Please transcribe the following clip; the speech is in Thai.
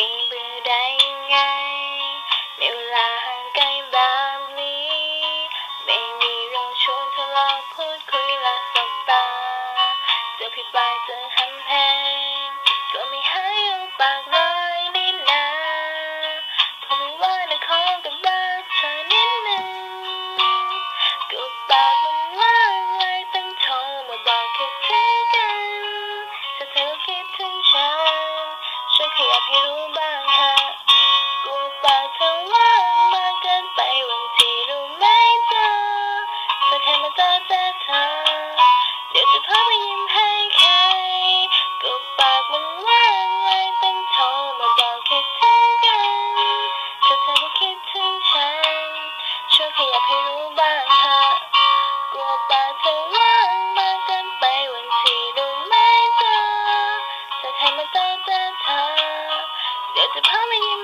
Maybe ากรู้บ้างฮะกลัวปากเธอว่างมากเกินไปวังที่รู้ไหมเธอจะอแค่มาจ้าจ้เธอเดี๋ยวจะพาไปยิ้ม get to tell me him